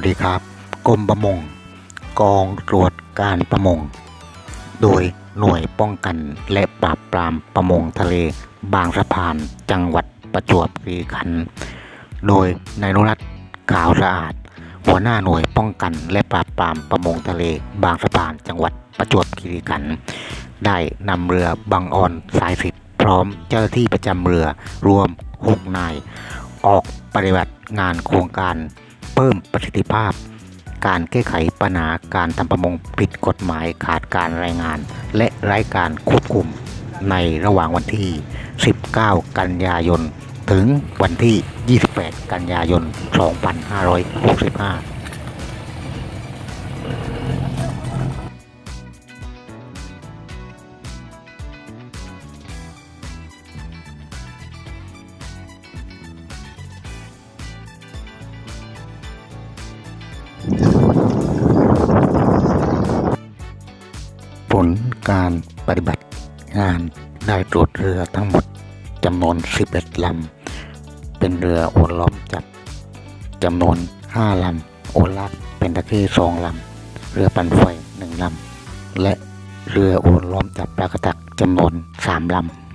วัสดีครับกรมประมง กองตรวจการประมง โดยหน่วยป้องกันและปราบปรามประมงทะเลบางสะพานจังหวัดประจวบคีรีขันธ์โดยนายนุรัตน์ขาวสะอาด หัวหน้าหน่วยป้องกันและปราบปรามประมงทะเลบางสะพานจังหวัดประจวบคีรีขันธ์ได้นำเรือบังออนสายสิบพร้อมเจ้าหน้าที่ประจำเรือรวม 6 นาย ออกปฏิบัติงานโครงการ เพิ่มประสิทธิภาพ การแก้ไขปัญหาการทำประมงผิดกฎหมายขาดการรายงาน และไร้การควบคุมในระหว่างวันที่ 19 กันยายน ถึงวันที่ 28 กันยายน 2565 การปฏิบัติงานได้ตรวจเรือทั้งหมดจำนวน 11 ลำ เป็นเรือโอนล้อมจับจำนวน 5 ลำ โอลักเป็นตะเข้2ลำ เรือปั่นไฟ 1 ลำ และเรือโอนล้อมจับปลากระตักจำนวน 3 ลำ